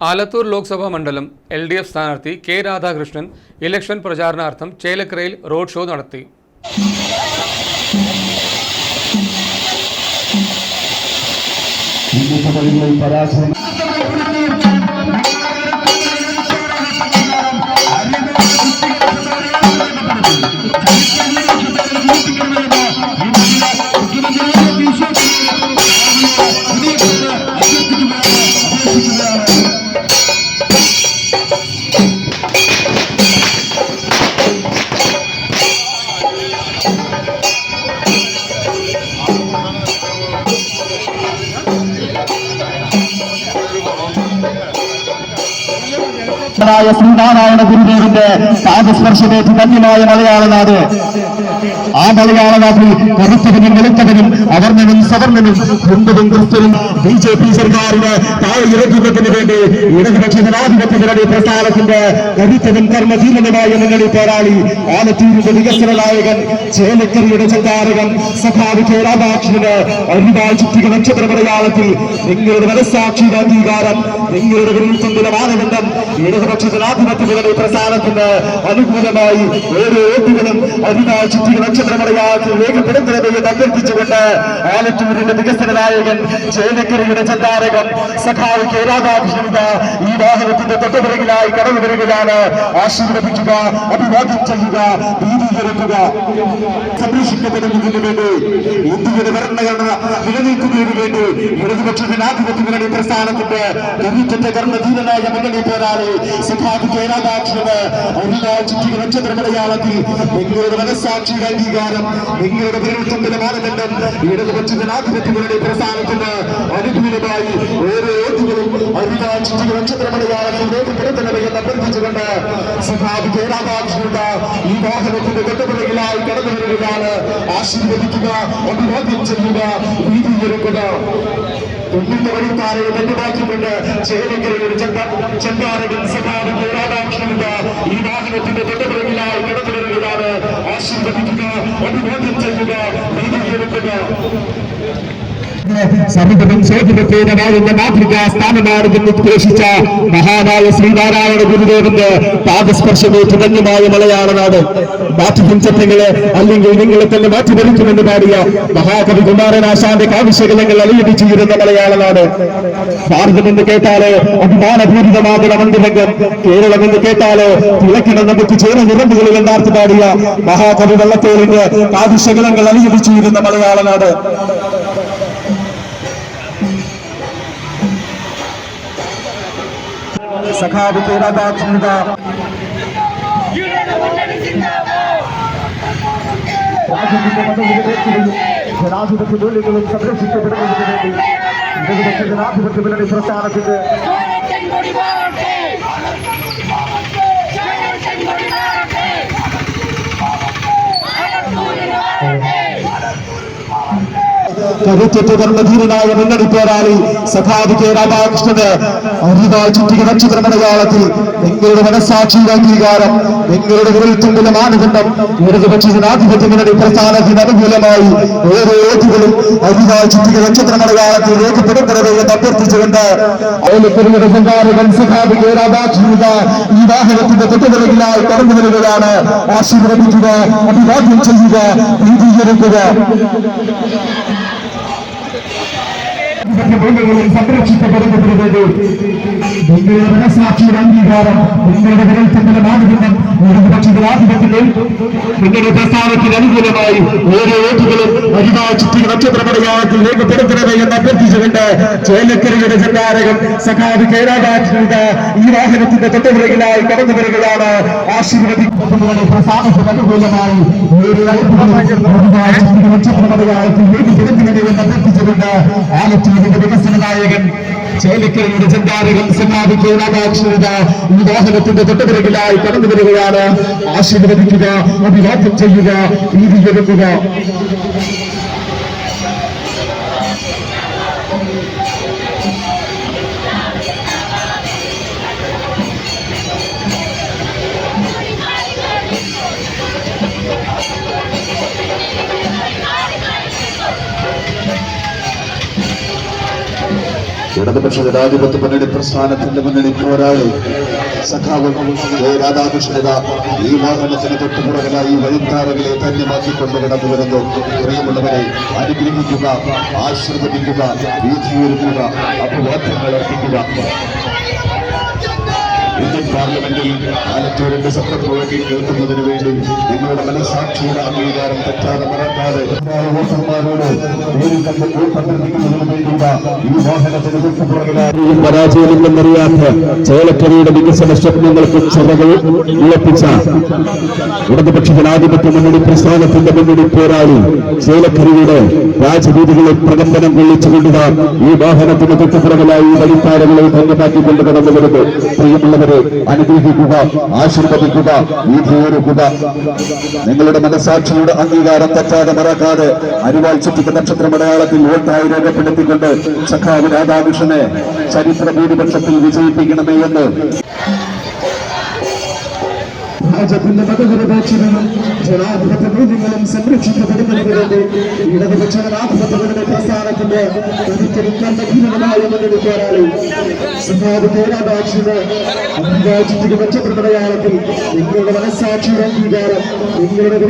ആലത്തൂർ ലോക്സഭാ മണ്ഡലം L D F സ്ഥാനാർത്ഥി K Radhakrishnan election പ്രചാരണാർത്ഥം ചേലക്കരയിൽ റോഡ് ഷോ നടത്തി. ായ ശ്രീനാരായണ ഗുരുദേവന്റെ പാദസ്പർശമേറ്റ് ധന്യമായ മലയാള നാട് ആ മലയാള കറുത്തവനും വെളുത്തവനും അവർണനും സവർണനും ഹിന്ദുവും ക്രിസ്തുവും ബി ജെ പി സർക്കാരിന് താഴെ ഇറക്കുന്നതിന് വേണ്ടി ഇടതുപക്ഷ ജനാധിപത്യ മുന്നണി പ്രസ്ഥാനത്തിന്റെ കരുത്തനും കർമ്മധീരനുമായ മുന്നണി പോരാളി ആലത്തൂരിന്റെ വികസന നായകൻ ചേലക്കരയുടെ ചങ്കാരകൻ സഖാവ് കെ രാധാകൃഷ്ണന് ഒരുപാട് ചുറ്റിക നക്ഷത്ര മലയാളത്തിൽ നിങ്ങളുടെ മനസ്സാക്ഷിയുടെ അംഗീകാരം നിങ്ങളുടെ വിരുദ്ധത്തിന്റെ മാനദണ്ഡം ഇടതുപക്ഷ ജനാധിപത്യ പ്രസ്ഥാനത്തിന് അനുകൂലമായി ഓരോ ഓട്ടുകളും അരിവാൾ ചുറ്റിക നക്ഷത്ര മലയാളത്തിൽ രേഖപ്പെടുത്തണമെന്ന് അഭ്യർത്ഥിച്ചുകൊണ്ട് ആലത്തൂരിന്റെ വികസന നായകൻ ചേലക്കരയുടെ ചന്താരകം സഖാവ് കെ ഈ വാഹനത്തിന്റെ തൊട്ടുപിറകിലായി കടന്നു വരികയാണ്. ആശീർവദിക്കുക അഭിവാദ്യം ചെയ്യുക ഭീതീകരിക്കുക സംരക്ഷിക്കപ്പെടുന്നതിന് വേണ്ടി. ഇന്ത്യയുടെ ഭരണഘടന നിലനിൽക്കുന്നതിന് വേണ്ടി ഇടതുപക്ഷ ജനാധിപത്യ മുന്നണി പ്രസ്ഥാനത്തിന്റെ കരുത്തന്റെ കർമ്മധീരനായ മുന്നണി പോരാളി സഖാവ് കെ രാധാകൃഷ്ണന് ഒരുപാട് ചുറ്റിക നക്ഷത്ര മലയാളത്തിൽ നിങ്ങളുടെ മനസ്സാക്ഷിയുടെ അംഗീകാരം നിങ്ങളുടെ വിരൽത്തുമ്പിലെ മാനദണ്ഡം ഇടതുപക്ഷ ജനാധിപത്യങ്ങളുടെ പ്രസ്ഥാനത്തിന് അനുകൂലമായി ഓരോ വോട്ടുകളും ഒരുപാട് നക്ഷത്രമണിയാണെന്ന് അഭ്യർത്ഥിച്ചുകൊണ്ട് സഖാവ് കെ രാധാകൃഷ്ണൻ ഈ വാഹനത്തിന്റെ തൊട്ടുപിറകിലായി കടന്നു വരികയാണ്. ആശീർവദിക്കുക അഭിവാദ്യം ചെയ്യുക ഭീതിയൊരുക്കുക തൊണ്ണൂറ് വഴിത്താരെ ലഭ്യമാക്കിക്കൊണ്ട് ചേലക്കരയുടെ ചെന്താരകൻ സഖാവ് കെ രാധാകൃഷ്ണൻ ഈ വാഹനത്തിന്റെ തൊട്ടുപിറകിലായി കടന്നു ആശീർവദിക്കുക അഭിവാദ്യം ചെയ്യുക ഭീതിയൊരുക്കുക സമൂഹം ശോഭിതപേരമാകുന്ന മാതൃകാ സ്ഥാനമാണെന്ന് ഉദ്ദേശിച്ച മഹാനായ ശ്രീനാരായണ ഗുരുദേവന്റെ പാദസ്പർശമേറ്റ് ധന്യമായ മലയാള നാട്. മാറ്റിഹിംസങ്ങളെ അല്ലെങ്കിൽ നിങ്ങളെ തന്നെ മാറ്റിമറിക്കുമെന്ന് പാടിയ മഹാകവി കുമാരനാശാന്റെ കാവിശകലങ്ങൾ അലിയിപ്പിച്ചിരുന്ന മലയാള നാട്. ഭാരതമെന്ന് കേട്ടാലോ അഭിമാനപൂരിതമാകുന്ന മന്ദിരംഗം കേരളമെന്ന് കേട്ടാലോ തിളക്കിടം നമുക്ക് ചേർന്ന നിറമ്പുകളിൽ എന്നാർത്ത് പാടിയ മഹാകവി വള്ളത്തോളിന്റെ കാവിശകലങ്ങൾ അലിയിപ്പിച്ചിരുന്ന മലയാള നാട്. സഖാവ് കെ രാധാകൃഷ്ണൻ രാജ്യത്തിന്റെ മതവിധേയത്തിലും ജനാധിപത്യ മൂല്യങ്ങളും സംരക്ഷിക്കപ്പെടുന്നതിന് വേണ്ടി ഇടതുപക്ഷ ജനാധിപത്യ മുന്നണി പ്രസ്ഥാനത്തിന്റെ കരുത്തുറ്റ കർമ്മധീരനായ മുന്നണി പോരാളി സഖാവ് കെ രാധാകൃഷ്ണന് അരുതായി ചുറ്റിക നക്ഷത്ര മലയാളത്തിൽ നിങ്ങളുടെ മനസ്സാക്ഷിയുടെ അംഗീകാരം നിങ്ങളുടെ വിരൽത്തുമ്പിലെ മാനദണ്ഡം ഇടതുപക്ഷ ജനാധിപത്യ മുന്നണി പ്രസ്ഥാനത്തിന് അനുകൂലമായി ഓരോ ഏറ്റുകളും അരുതായി ചുറ്റിക നക്ഷത്ര മലയാളത്തിൽ രേഖപ്പെടുത്തണമെന്ന് അഭ്യർത്ഥിച്ചുകൊണ്ട് ഓലപ്പെരുയുടെ സഞ്ചാരകൻ സഖാവ് കെ രാധാകൃഷ്ണ ഈ വാഹനത്തിന്റെ തൊട്ടുപിറകിലായി കടന്നു വരുന്നതാണ് ആശീർവദിക്കുക അഭിവാദ്യം ചെയ്യുക ഭീതീകരിക്കുക മൂല്യങ്ങളും സംരക്ഷിക്കപ്പെടുന്നതിന് മനസാക്ഷിയുടെ അംഗീകാരം മാനദണ്ഡം നിങ്ങളുടെ പ്രസ്ഥാനത്തിന് അനുകൂലമായി ഓരോ വോട്ടുകളും അരിതാ ചുറ്റി നക്ഷത്രപടയാളത്തിൽ രേഖപ്പെടുത്തണമേ എന്ന് അഭ്യർത്ഥിച്ചുകൊണ്ട് ചേലക്കരയുടെ ജന്മാരകൻ സഖാവ് കേരാകാറ്റിനുണ്ട് ഈ വാഹനത്തിന്റെ തൊട്ടുപിറകിലായി കടന്നു വരികയാണ്. ആശീർവദിക്കുന്നതിന് പ്രസ്ഥാനത്തിന് അനുകൂലമായി ഓരോ നക്ഷത്രപടയാളത്തിൽ രേഖപ്പെടുത്തണമേ എന്ന് അഭ്യർത്ഥിച്ചുകൊണ്ട് ആലത്തൂരിന്റെ വികസന നായകൻ ചേലക്കരയുടെ ചന്താരകൻ സഖാവ് രാധാകൃഷ്ണത ഈ വാഹനത്തിന്റെ തൊട്ടുപിറകിലായി കടന്നു വരികയാണ്. ആശീർവദിക്കുക അഭിവാദ്യം ചെയ്യുക ഭീതി എടുക്കുക. ഇടതുപക്ഷ ജനാധിപത്യ മുന്നണി പ്രസ്ഥാനത്തിന്റെ മുന്നണി പോരാളി സഖാവ് കെ രാധാകൃഷ്ണത ഈ വാഹനത്തിന് തൊട്ടുപുറകിലായി വഴിത്താരകളെ ധന്യമാക്കിക്കൊണ്ട് കടന്നു വരുന്നു പ്രിയമുള്ളവരെ അനുഗ്രഹിക്കുക ആശീർവദിക്കുക വീതിയൊരുക്കുക അഭിവാദ്യങ്ങൾ അർപ്പിക്കുക. ഇന്ത്യൻ പാർലമെന്റിൽ ആലത്തൂരിന്റെ ശബ്ദം മുഴക്കി കേൾക്കുന്നതിന് വേണ്ടി നിങ്ങളുടെ മനസാക്ഷിയുടെ അംഗീകാരം തെറ്റാതെ മറക്കാതെ ഈ പരാജയമില്ലെന്നറിയാത്ത ചേലക്കരയുടെ വികസന സ്വപ്നങ്ങൾക്ക് ചിറകൾ ഉറപ്പിച്ച ഇടതുപക്ഷ ജനാധിപത്യ മുന്നണി പ്രസ്ഥാനത്തിന്റെ മുന്നണി പോരാളി ചേലക്കരയുടെ രാജവീതികളെ പ്രകമ്പനം കൊള്ളിച്ചുകൊണ്ടുക ഈ വാഹനത്തിന് തൊട്ടുപുറകിലായി വഴിപ്പാടുകളെ ധന്യമാക്കിക്കൊണ്ട് കടന്നു വരുന്നു. പ്രിയമുള്ളവരെ അനുഗ്രഹിക്കുക ആശീർവദിക്കുക വീതിയൊരുക്കുക നിങ്ങളുടെ മനസാക്ഷിയുടെ അംഗീകാരം തെറ്റാതെ മറക്കാതെ അരിവാൾ ചുറ്റിക്ക് നക്ഷത്രമടയാളത്തിൽ വോട്ടായി രേഖപ്പെടുത്തിക്കൊണ്ട് സഖാവ് രാധാകൃഷ്ണനെ ചരിത്ര ഭൂരിപക്ഷത്തിൽ വിജയിപ്പിക്കണമേ എന്ന്. രാജ്യത്തിന്റെ മതനിരപേക്ഷതയും ജനാധിപത്യ മൂല്യങ്ങളും സംരക്ഷിക്കപ്പെടുന്നതിന് വേണ്ടി ഇടതുപക്ഷ ജനാധിപത്യങ്ങളുടെ പ്രസ്ഥാനത്തിന്റെ കരുത്തരിക്കീനമായ മുന്നണി പോരാളി സഖാവ് കേരളാക്ഷിന് അംഗീകാരത്തിന്റെ മെച്ചപ്പെട്ട മലയാളത്തിൽ നിങ്ങളുടെ മനസ്സാക്ഷിയുടെ അംഗീകാരം നിങ്ങളുടെ